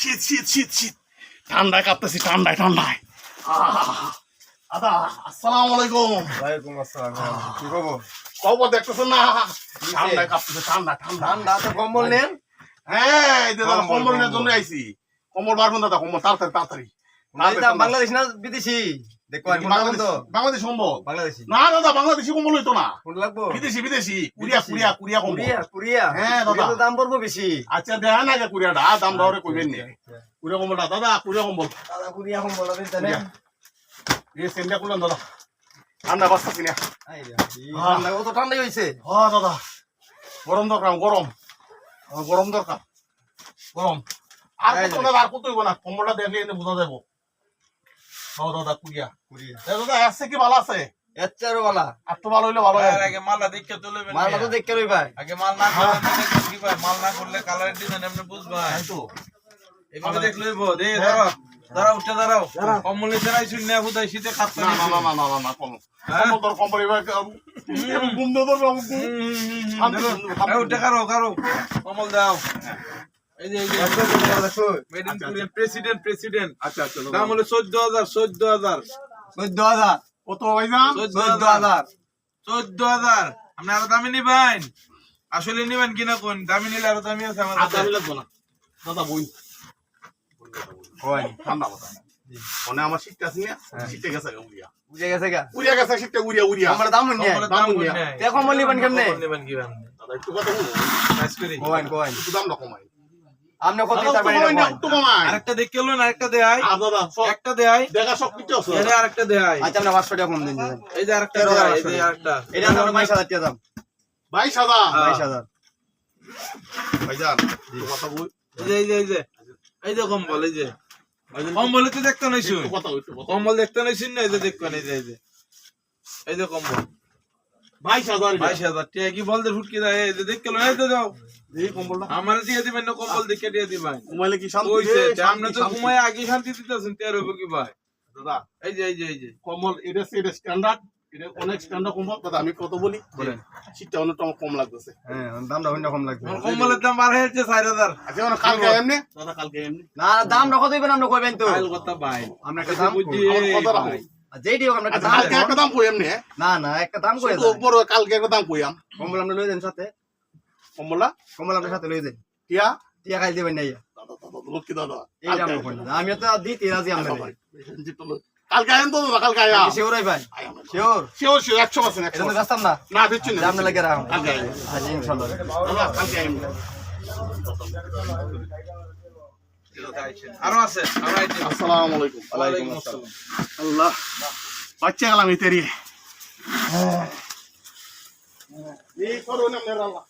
শীত শীত শীত শীত ঠান্ডায় কাঁপতেছি ঠান্ডায় ঠান্ডায়। আদা দাদা আসসালামু আলাইকুম। ওয়ালাইকুম আসসালাম কি খবর? খবর দেখতেছেন না। ঠান্ডায় কাঁপতেছে ঠান্ডা ঠান্ডা ঠান্ডা তো কম্বল নেন। হ্যাঁ দাদা কম্বল, নেওয়ার। জন্য আইছি। কম্বল বাড়বেন দাদা কম্বল তাড়াতাড়ি তাড়াতাড়ি বাংলাদেশ না বিদেশি? দেখো বাংলাদেশ না দাদা বাংলাদেশি কম্বল হইতো না। লাগবো? বিদেশি বিদেশি কুরিয়া কুরিয়া কুরিয়া কম্বল। কুরিয়া হ্যাঁ, দাদা। দাম পড়ব বেশি। আচ্ছা দেখা না কুরিয়াটা। দাম দরে কইবেন নি। কুরিয়া কম্বলটা দাদা কুরিয়া কম্বল। দাদা কুরিয়া কম্বল আছে জানেন এই সেন্ডা কুলান দাদা। ঠান্ডা বাস্তা কিনা। এই ঠান্ডা কত ঠান্ডাই হইছে? হ্যাঁ দাদা। গরম দরকার গরম। আমার গরম দরকার। গরম। আর কত আর কত হইব না? কম্বলটা দেখলে বোঝা যাব হ্যাঁ দাদা কুরিয়া কুরিয়া দাদা আছে কি ভালো আছে? এচ্চারও বালা আর তো ভালো হইলে ভালো হয়। আর আগে তো দেখতে রই ভাই। আগে মাল না করলে কি ভাই মাল না করলে কালারের ডিজাইন আপনি বুঝবেন তাই তো। এভাবে দেখলে হইব। দে দাঁড়াও উঠে দাঁড়াও। কম্বল নিচে নাই শুনে হুদাই শীতে না না না না না না না কম। হ্যাঁ? কম্বল কম্বল এবার উঠে কারও কারও। কম্বল দাও। প্রেসিডেন্ট প্রেসিডেন্ট আচ্ছা আচ্ছা। দাম হলো চোদ্দ হাজার চোদ্দ হাজার। চোদ্দ হাজার। কত ভাইজান চোদ্দ চোদ্দ হাজার। হাজার। চোদ্দ হাজার। আপনি আরও দামি নিবেন? আসলে নিবেন কিনা কোন? দামি নিলে আরও দামি আছে আর আমাদের দামি লাগবো না। দাদা বই। হয় ঠান্ডা কথা। মনে আমার শীতটা আছে না? শীতটা গেছে গা উড়িয়া। বুঝে গেছে গা? উড়িয়া গেছে শীতটা উড়িয়া উড়িয়া। আমার দাম নিয়ে দাম নিয়া। তে নিবেন কেমনে? কম্বল নিবেন দাদা একটু কথা বলো। নাইস করি। কোয়েন কোয়েন একটু দাম না কমাই। কত আরেকটা দেখে আরেকটা দেয়। একটা দেয়। দেখা সব কিছু আছে। আরেকটা দেয়। আচ্ছা টাকা কম দিন এই যে আরেকটা দেয় এই যে আরেকটা। এটা টাকা দাম। হ্যাঁ। ভাইজান কথা বল। এই যে এই যে এই যে। এই যে কম্বল এই যে। কম্বল তো দেখতে নাই। কম্বল দেখতে নাই শুন না এই যে দেখবেন এই যে এই যে। এই যে কম্বল। বাইশ হাজার বাইশ হাজার টাকা। কি বলতে ফুটকি দেয়? যে দেখে এই যে দাও আমার দিয়ে দিবেন না কম্বল দেখে দিয়ে দিবেন। ঘুমাইলে কি শান্তি? ওইছে রে, আপনি শান্তি, তো শান্তি। আগে শান্তি দিতেছেন তেরো হবে কি ভাই? দাদা এই যে এই যে এই যে। কম্বল এটা এটা স্ট্যান্ডার্ড এটা অনেক স্ট্যান্ডার্ড কম্বল। দাদা আমি কত বলি? বলেন। শীতটা অনেকটা কম লাগতেছে। হ্যাঁ দামটা অন্য কম লাগবে। কম্বলের দাম বার হয়েছে চার হাজার। আচ্ছা কালকে এমনি? দাদা কালকে এমনি। না দাম রাখো দিবেন আপনি কইবেন তো? কথা ভাই। আমরা একটা দাম রাখো। ভাই। যেইটি হোক আমরা আচ্ছা কালকে একটা দাম কই এমনি? না না একটা দাম করে শুধু কালকে একটা দাম কই আম কম্বল আপনি লই দেন সাথে। কম্বল সাথে লই দেন। টিয়া? টিয়া খাই দিবেন না লক্ষ্মী দাদা কই আমি তো। দিতে রাজি আমরা কালকে কালকে তো কালকে আয়া। শিওর ভাই শিওর? শিওর শিওর একশো পার্সেন্ট একশো না। না দিচ্ছি না লাগে কালকে আজ কালকে আইন। আরও আছে আরও আছে আসসালামু আলাইকুম ওয়ালাইকুম আসসালাম আল্লাহ বাচ্চা গেলাম এই তেরি এই করো না মেরা আল্লাহ